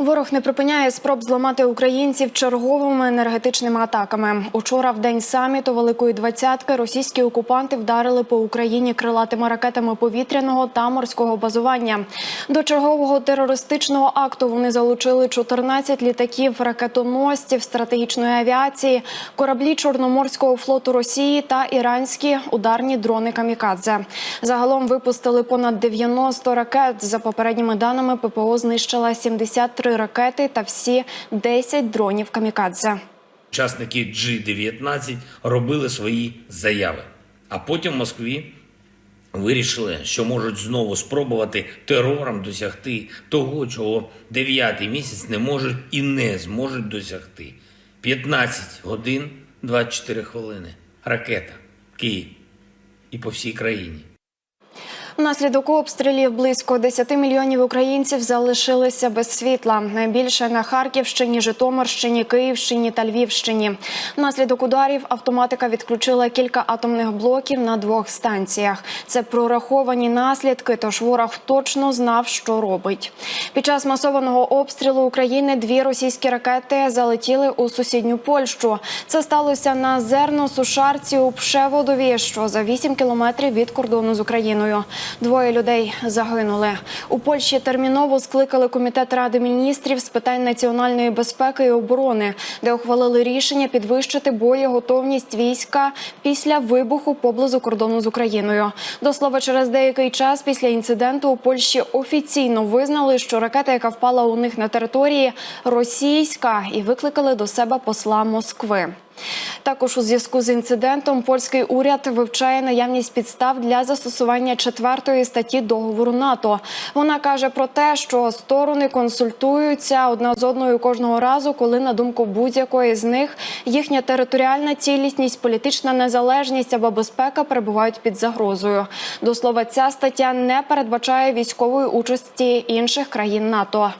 Ворог не припиняє спроб зламати українців черговими енергетичними атаками. Учора, в день саміту Великої двадцятки, російські окупанти вдарили по Україні крилатими ракетами повітряного та морського базування. До чергового терористичного акту вони залучили 14 літаків, ракетоносців, стратегічної авіації, кораблі Чорноморського флоту Росії та іранські ударні дрони камікадзе. Загалом випустили понад 90 ракет. За попередніми даними, ППО знищила 73 ракети та всі 10 дронів камікадзе. Учасники G-19 робили свої заяви. А потім в Москві вирішили, що можуть знову спробувати терором досягти того, чого дев'ятий місяць не можуть і не зможуть досягти. 15 годин 24 хвилини. Ракета. Київ. І по всій країні. Внаслідок обстрілів близько 10 мільйонів українців залишилися без світла. Найбільше на Харківщині, Житомирщині, Київщині та Львівщині. Внаслідок ударів автоматика відключила кілька атомних блоків на двох станціях. Це прораховані наслідки, тож ворог точно знав, що робить. Під час масованого обстрілу України дві російські ракети залетіли у сусідню Польщу. Це сталося на зерно-сушарці у Пшеводові, що за 8 кілометрів від кордону з Україною. Двоє людей загинули. У Польщі терміново скликали комітет ради міністрів з питань національної безпеки і оборони, де ухвалили рішення підвищити боєготовність війська після вибуху поблизу кордону з Україною. До слова, через деякий час після інциденту у Польщі офіційно визнали, що ракета, яка впала у них на території, російська, і викликали до себе посла Москви. Також у зв'язку з інцидентом польський уряд вивчає наявність підстав для застосування четвертої статті договору НАТО. Вона каже про те, що сторони консультуються одна з одною кожного разу, коли на думку будь-якої з них їхня територіальна цілісність, політична незалежність або безпека перебувають під загрозою. До слова, ця стаття не передбачає військової участі інших країн НАТО.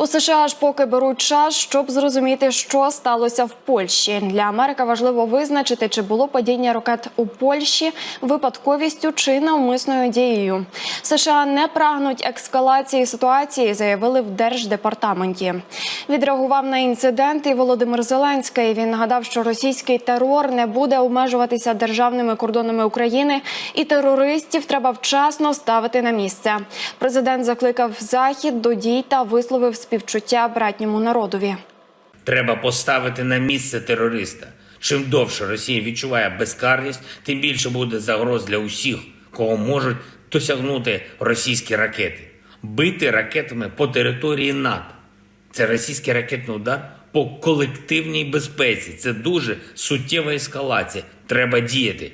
У США ж поки беруть час, щоб зрозуміти, що сталося в Польщі. Для Америки важливо визначити, чи було падіння ракет у Польщі випадковістю чи навмисною дією. США не прагнуть ескалації ситуації, заявили в держдепартаменті. Відреагував на інцидент і Володимир Зеленський. Він нагадав, що російський терор не буде обмежуватися державними кордонами України, і терористів треба вчасно ставити на місце. Президент закликав захід до дій та висловив співчуття братньому народові. Треба поставити на місце терориста. Чим довше Росія відчуває безкарність, тим більше буде загроз для усіх, кого можуть досягнути російські ракети. Бити ракетами по території НАТО. Це російський ракетний удар по колективній безпеці. Це дуже суттєва ескалація. Треба діяти.